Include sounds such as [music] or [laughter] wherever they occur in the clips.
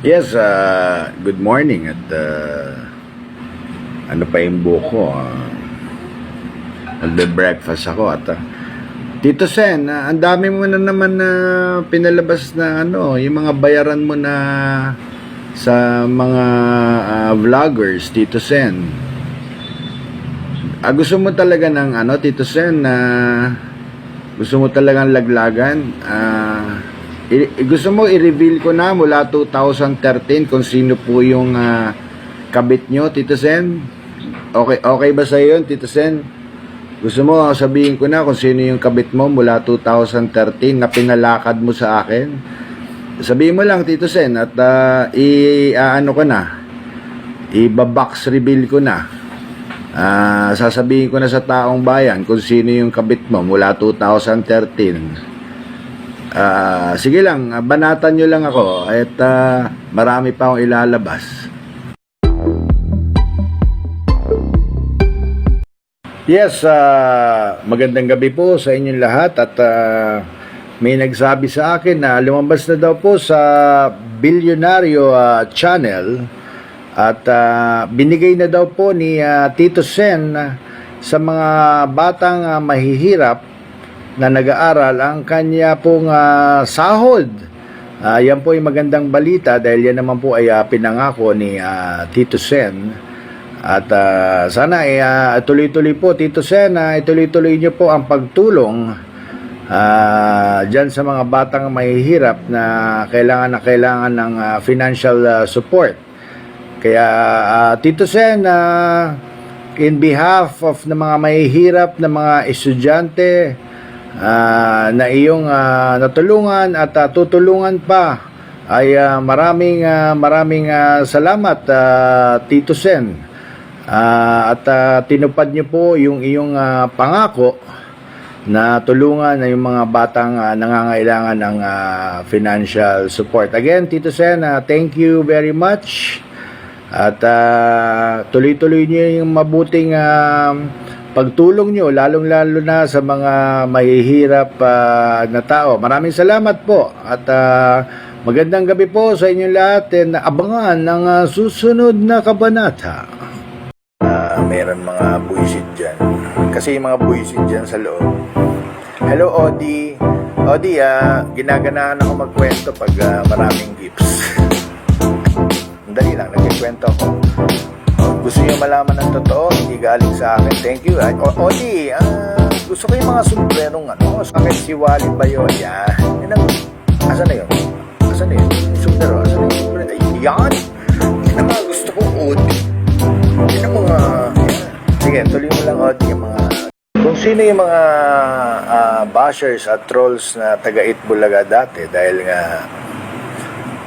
Yes, uh, good morning at uh, ano pa yung buko. Uh, Nagbe-breakfast ako at uh, Tito Sen, uh, ang dami mo na naman na pinalabas na ano, yung mga bayaran mo na sa mga uh, vloggers, Tito Sen. Ah, gusto mo talaga ng ano, Tito Sen, na gusto mo talagang laglagan? Ah, i- gusto mo i-reveal ko na mula 2013 kung sino po yung ah, kabit nyo, Tito Sen? Okay, okay ba sa yun, Tito Sen? Gusto mo sabihin ko na kung sino yung kabit mo mula 2013 na pinalakad mo sa akin? Sabihin mo lang, Tito Sen, at ah, i ano ko na, i-box reveal ko na. Ah, sasabihin ko na sa taong bayan kung sino yung kabit mo mula 2013. Ah, sige lang, banatan nyo lang ako at ah, marami pa akong ilalabas. Yes, ah, magandang gabi po sa inyong lahat at ah, may nagsabi sa akin na lumabas na daw po sa Bilyonaryo ah, channel at ah, binigay na daw po ni ah, Tito Sen sa mga batang ah, mahihirap na nag-aaral ang kanya pong ah, sahod. Ah, yan po ay magandang balita dahil yan naman po ay ah, pinangako ni ah, Tito Sen. At ah, sana ay ah, tuloy-tuloy po Tito Sen, ah, ituloy-tuloy niyo po ang pagtulong ah diyan sa mga batang mahihirap na kailangan na kailangan ng ah, financial ah, support. Kaya ah, Tito Sen, ah, in behalf of ng mga mahihirap na mga estudyante ah, na iyong ah, natulungan at ah, tutulungan pa ay ah, maraming ah, maraming ah, salamat ah, Tito Sen. Ah, at ah, tinupad niyo po yung iyong ah, pangako na tulungan na yung mga batang ah, nangangailangan ng ah, financial support. Again, Tito Sen, ah, thank you very much. At ah, tuloy-tuloy niyo yung mabuting ah, pagtulong niyo, lalong-lalo na sa mga mahihirap ah, na tao. Maraming salamat po. At ah, magandang gabi po sa inyong lahat. And abangan ng ah, susunod na kabanata. Ah, meron mga buisit dyan. Kasi yung mga buisit dyan sa loob. Hello, Odi. Odi, ah, ginaganahan ako magkwento pag ah, maraming gifts. [laughs] Dali lang, nagkikwento ako. Gusto niyo malaman ng totoo, hindi galing sa akin. Thank you. O, Odi, ah, gusto ko yung mga sombrerong ano. Sa akin si Wally Bayoya. Yan ang, asa na yun? Asa na yun? Sombrero, asa na yung sombrero? Yan! Yan ang mga gusto kong Odi. Yan ang mga... Sige, tuloy mo lang, Odi, yung mga... Kung sino yung mga ah, bashers at trolls na taga-it Bulaga dati dahil nga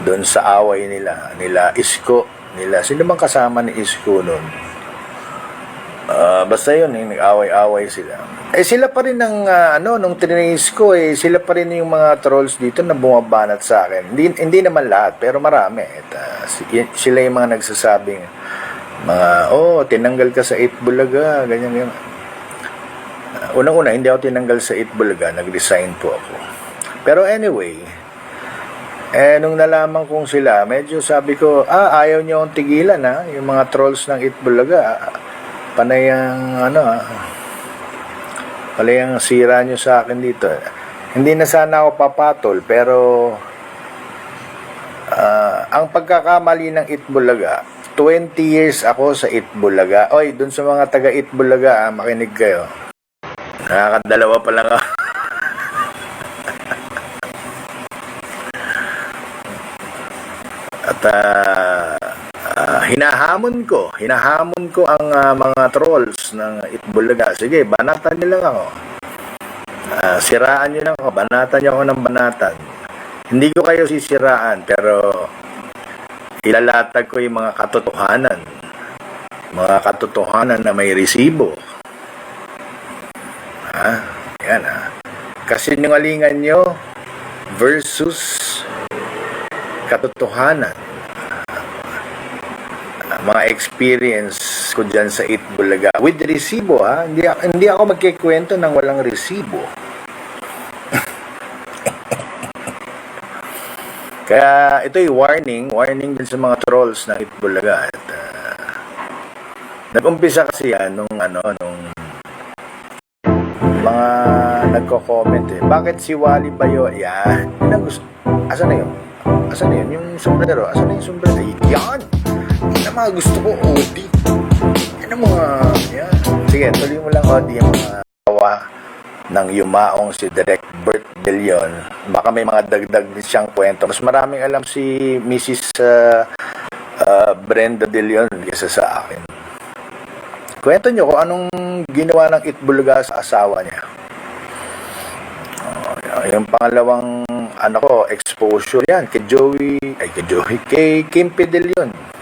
doon sa away nila, nila Isko, nila, sino bang kasama ni Isko noon? Ah, basta yun, eh, nag-away-away sila. Eh sila pa rin ang, ah, ano, nung tininis ko, eh, sila pa rin yung mga trolls dito na bumabanat sa akin. Hindi, hindi naman lahat, pero marami. At, y- sila yung mga nagsasabing, mga, oh, tinanggal ka sa 8 Bulaga, ganyan, ganyan. Ah, Unang-una, hindi ako tinanggal sa 8 Bulaga, nag-resign po ako. Pero anyway, eh, nung nalaman kong sila, medyo sabi ko, ah, ayaw niyo akong tigilan, ha? Yung mga trolls ng Itbulaga, ah, panay ang, ano, ah, panay sira niyo sa akin dito. Hindi na sana ako papatol, pero ah, ang pagkakamali ng Itbulaga, 20 years ako sa Itbulaga. Oy, dun sa mga taga Itbulaga, ah, makinig kayo. Nakakadalawa pa lang ako. At ah, ah, hinahamon ko, hinahamon ko ang ah, mga trolls ng Itbulaga. Sige, banatan niyo lang ako. Ah, siraan niyo lang ako, banatan niyo ako ng banatan. Hindi ko kayo sisiraan, pero ilalatag ko yung mga katotohanan. Mga katotohanan na may resibo. Ha? Yan ha. Kasi nungalingan nyo versus katotohanan. Mga experience ko dyan sa Itbulaga. With resibo ha. Hindi, hindi ako magkikwento ng walang resibo. [laughs] Kaya ito'y warning, warning din sa mga trolls ng Itbulaga. At, ah, nag-umpisa kasi yan nung ano, nung mga nagko-comment eh. Bakit si Wally Bayo? Yan. Asan na yun? Asan na yun? Yung sombrero. Asan na yung sombrero? Yan! Ang mga gusto ko. Yan ang mga... Yan. Sige, tuloy mo lang, Odi, yung mga tawa ng yumaong si Direct Bert De. Baka may mga dagdag din siyang kwento. Mas maraming alam si Mrs. uh, uh, Brenda De kaysa sa akin. Kwento nyo kung anong ginawa ng Itbulaga sa asawa niya. Oh, yung pangalawang ano ko, exposure yan kay Joey, ay kay Joey, kay Kim yun.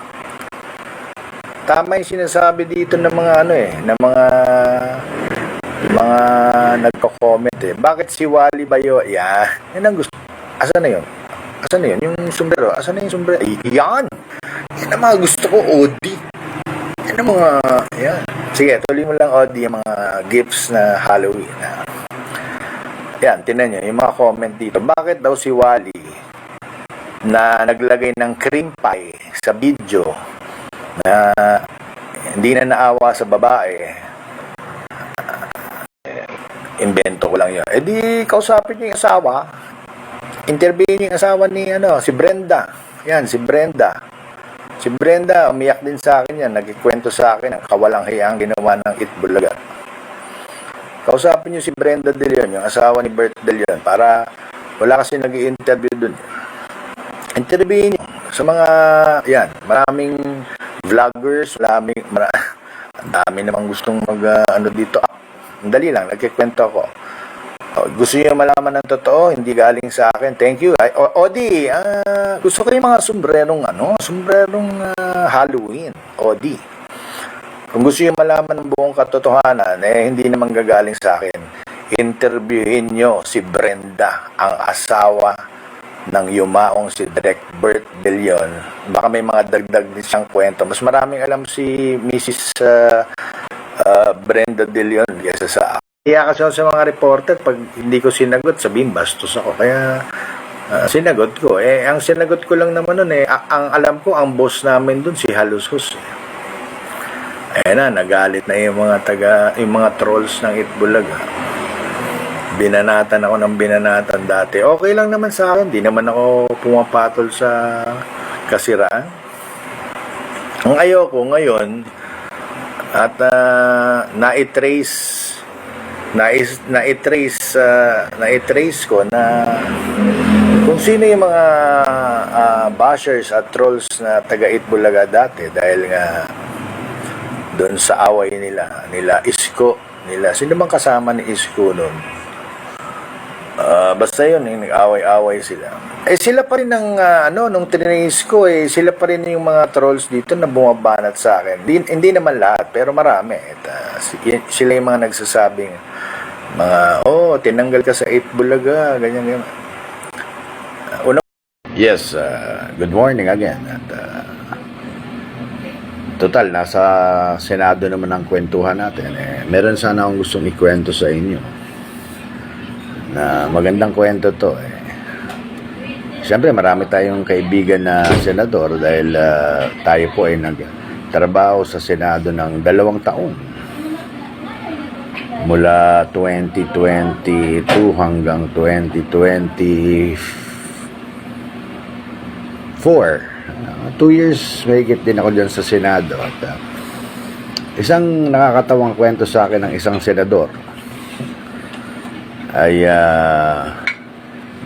Tama yung sinasabi dito ng mga ano eh, ng mga mga nagko-comment eh. Bakit si Wally Bayo? Yan. Yan ang gusto. Asan na yun? Asan na yun? Yung sombrero. Asan na yung sombrero? Yan! Yan ang mga gusto ko, Odi. Yan ang mga, yan. Sige, tuloy mo lang, Odi, yung mga gifts na Halloween. Yan, tinan nyo, yung mga comment dito. Bakit daw si Wally na naglagay ng cream pie sa video na hindi na naawa sa babae, invento ko lang yun. Eh di, kausapin niyo yung asawa. Interviewin niyo yung asawa ni ano, si Brenda. Yan, si Brenda. Si Brenda, umiyak din sa akin yan. Nagkikwento sa akin ang kawalang hiyang ginawa ng Itbulaga. Kausapin niyo si Brenda De Leon, yung asawa ni Bert De Leon, para wala kasi nag interview dun. Interviewin niyo sa mga, yan, maraming vloggers, maraming, mara, ang [laughs] dami namang gustong mag, ah, ano dito. Ah, dali lang, nagkikwento ako. Oh, gusto niyo malaman ng totoo, hindi galing sa akin. Thank you. Ay, o, Odi, ah, gusto ko yung mga sombrerong ano, sombrerong ah, Halloween. Odi. Kung gusto niyo malaman ng buong katotohanan, eh hindi naman gagaling sa akin. Interviewin niyo si Brenda, ang asawa ng yumaong si Direk Bert Leon. Baka may mga dagdag din siyang kwento. Mas maraming alam si Mrs. uh, uh, Brenda De Leon kaysa sa akin. Kaya kasi sa mga reporter, pag hindi ko sinagot, sabihin bastos ako. Kaya ah, sinagot ko. Eh, ang sinagot ko lang naman nun eh, ang alam ko, ang boss namin dun, si Halusos. Eh. Ayan na, nagalit na yung mga taga, yung mga trolls ng Itbulaga. Binanatan ako ng binanatan dati. Okay lang naman sa akin, di naman ako pumapatol sa kasiraan. Ang ayoko ngayon, at uh, na-trace na-is, na-trace uh, na-trace ko na kung sino yung mga ah, bashers at trolls na taga Itbulaga dati dahil nga doon sa away nila, nila Isko, nila, sino bang kasama ni Isko noon? Ah, basta yun, yung nag-away-away sila. Eh sila pa rin ang, ah, ano, nung trinase ko, eh, sila pa rin yung mga trolls dito na bumabanat sa akin. Di, hindi naman lahat, pero marami. At, y- sila yung mga nagsasabing, mga, oh, tinanggal ka sa 8 Bulaga, ganyan, ganyan. Ah, una, yes, ah, good morning again. At, ah, Total, nasa Senado naman ang kwentuhan natin. Eh, meron sana akong gustong ikwento sa inyo. Na magandang kwento to. Eh. Siyempre, marami tayong kaibigan na senador dahil ah, tayo po ay nagtrabaho sa Senado ng dalawang taon. Mula 2022 hanggang 2024. Uh, two years mahigit din ako dyan sa Senado. At, uh, isang nakakatawang kwento sa akin ng isang senador ay uh,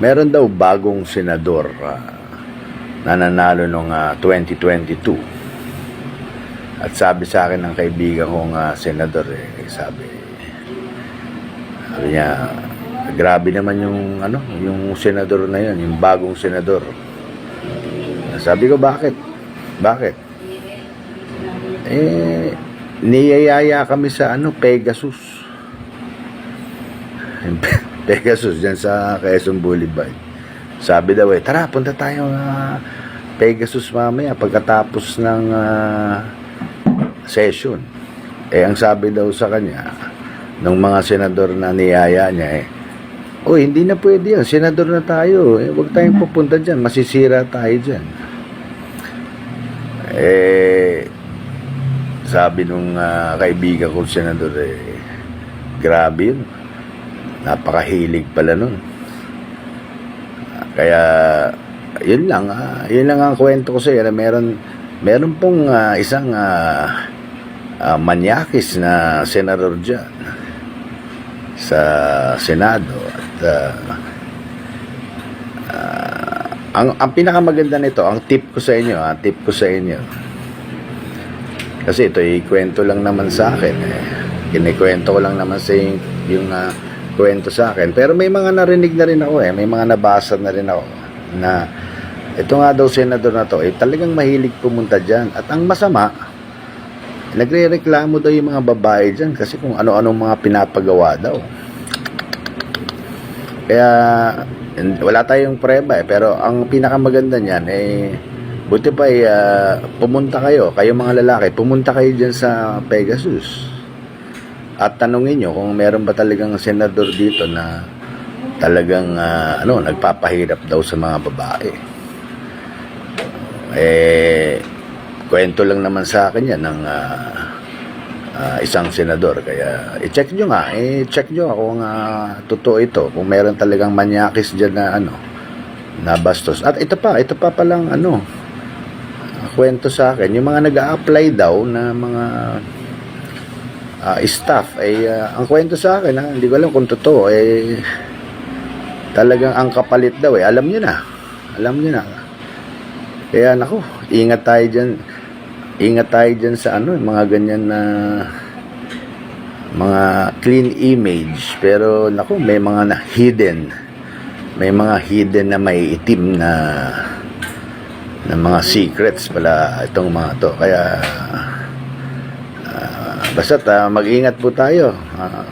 meron daw bagong senador uh, na nanalo noong uh, 2022. At sabi sa akin ng kaibigan kong uh, senador, eh, sabi, sabi niya, grabe naman yung ano, yung senador na yun, yung bagong senador. Sabi ko, bakit? Bakit? Eh, niyayaya kami sa ano, Pegasus. Pegasus, [laughs] dyan sa Quezon Boulevard. Sabi daw eh, tara, punta tayo uh, Pegasus mamaya pagkatapos ng ah, session. Eh, ang sabi daw sa kanya, ng mga senador na niyaya niya eh, oh, hindi na pwede yan. Senador na tayo. Eh, huwag tayong pupunta dyan. Masisira tayo dyan. Eh, sabi nung ah, kaibigan ko, senador, eh, grabe yun. Napakahilig pala nun. Kaya, yun lang. ah, yun lang ang kwento ko sa iyo. na Meron, meron pong ah, isang ah, ah, manyakis na senador dyan sa Senado. At ah, ah, ang, ang pinakamaganda nito, ang tip ko sa inyo, ah, tip ko sa inyo. Kasi ito, ikwento lang naman sa akin. Eh. Kinikwento ko lang naman sa yung, yung ah, kwento sa akin. Pero may mga narinig na rin ako eh. May mga nabasa na rin ako na ito nga daw senador na to, eh, talagang mahilig pumunta dyan. At ang masama, nagre-reklamo daw yung mga babae dyan kasi kung ano-anong mga pinapagawa daw. Kaya, wala tayong preba eh. Pero ang pinakamaganda niyan eh, buti pa eh, ah, pumunta kayo, kayo mga lalaki, pumunta kayo dyan sa Pegasus. At tanungin nyo kung meron ba talagang senador dito na talagang ah, ano, nagpapahirap daw sa mga babae. Eh, kwento lang naman sa akin yan ng ah, ah, isang senador. Kaya, i-check nyo nga, i-check nyo kung ah, totoo ito. Kung meron talagang manyakis dyan na ano, na bastos. At ito pa, ito pa palang ano, kwento sa akin, yung mga nag apply daw na mga ah, staff, ay ah, ang kwento sa akin, ha, hindi ko alam kung totoo, eh, talagang ang kapalit daw eh. Alam nyo na. Alam nyo na. Kaya nako, ingat tayo diyan. Ingat tayo diyan sa ano, mga ganyan na mga clean image pero nako may mga na hidden may mga hidden na may itim na na mga secrets pala itong mga to kaya ah, basta ah, mag-ingat po tayo Ah,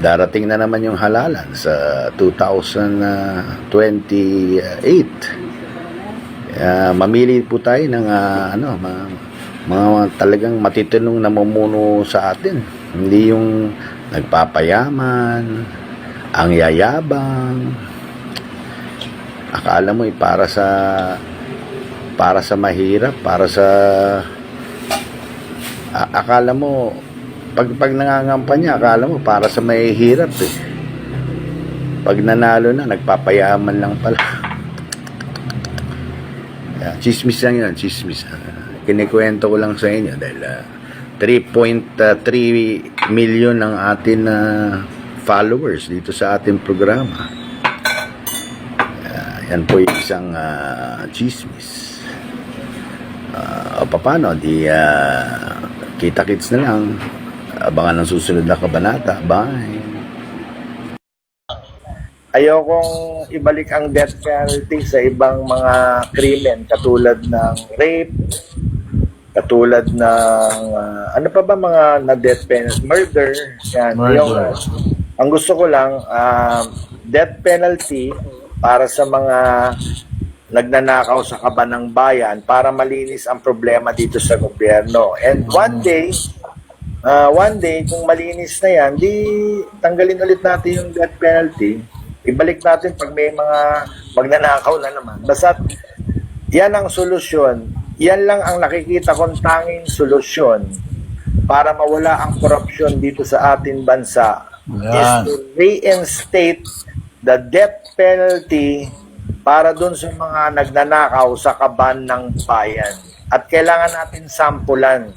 darating na naman yung halalan sa 2028 kaya mamili po tayo ng ah, ano, mga, mga talagang matitinong namumuno sa atin. Hindi yung nagpapayaman, ang yayabang. Akala mo eh, para sa para sa mahirap, para sa akala mo pag pag nangangampanya, akala mo para sa mahihirap eh. Pag nanalo na, nagpapayaman lang pala. [laughs] Yeah, chismis lang yun, chismis. Ah, kinikwento ko lang sa inyo dahil ah, 3.3 million ang atin na followers dito sa ating programa. Ah, yan po yung isang ah, chismis. Ah, o paano, di ah, kita-kits na lang. Abangan ang susunod na kabanata. Bye! ayokong ibalik ang death penalty sa ibang mga krimen katulad ng rape, katulad ng ah, ano pa ba mga na death penalty, murder, yan. Murder. Yung, ah, ang gusto ko lang ah, death penalty para sa mga nagnanakaw sa kaban ng bayan para malinis ang problema dito sa gobyerno. And one day, Ah, one day, kung malinis na yan, di tanggalin ulit natin yung death penalty. Ibalik natin pag may mga magnanakaw na naman. Basta yan ang solusyon. Yan lang ang nakikita kong tanging solusyon para mawala ang korupsyon dito sa ating bansa is Yan. to reinstate the death penalty para dun sa mga nagnanakaw sa kaban ng bayan. At kailangan natin sampulan.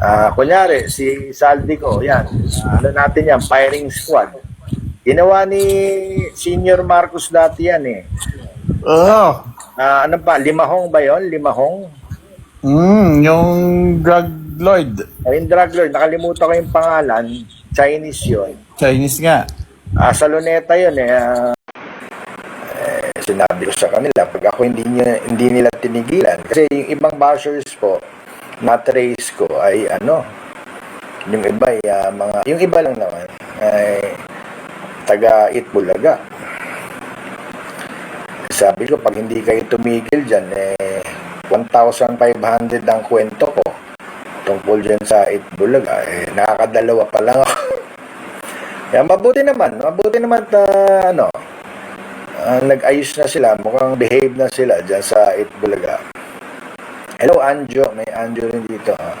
Ah, kunyari, si Saldico, yan. Ah, ano natin yan, firing squad. Ginawa ni Senior Marcos dati yan eh. Oo. Ah, ano pa, limahong ba yon Limahong? Mm, yung drug lord. Ay, yung drug lord, nakalimutan ko yung pangalan. Chinese yon Chinese nga. Ah, sa Luneta yun eh. ah, eh, sinabi ko sa kanila, pag ako hindi, niya, hindi nila tinigilan. Kasi yung ibang bashers po, na trace ko ay ano, yung iba ay ah, mga, yung iba lang naman ay taga Itbulaga. Sabi ko, pag hindi kayo tumigil dyan, eh, 1,500 ang kwento ko tungkol dyan sa Itbulaga. Eh, nakakadalawa pa lang ako. [laughs] Yan, mabuti naman. Mabuti naman ta, ano, ah, nag-ayos na sila. Mukhang behave na sila dyan sa Itbulaga. Hello, Anjo. May Anjo rin dito. Ha?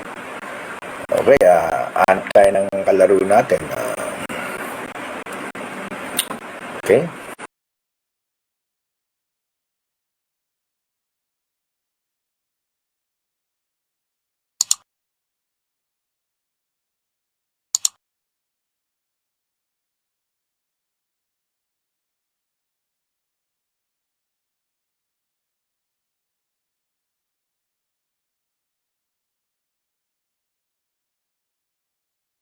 Okay, ah, hanap tayo ng kalaro natin. Ah, okay.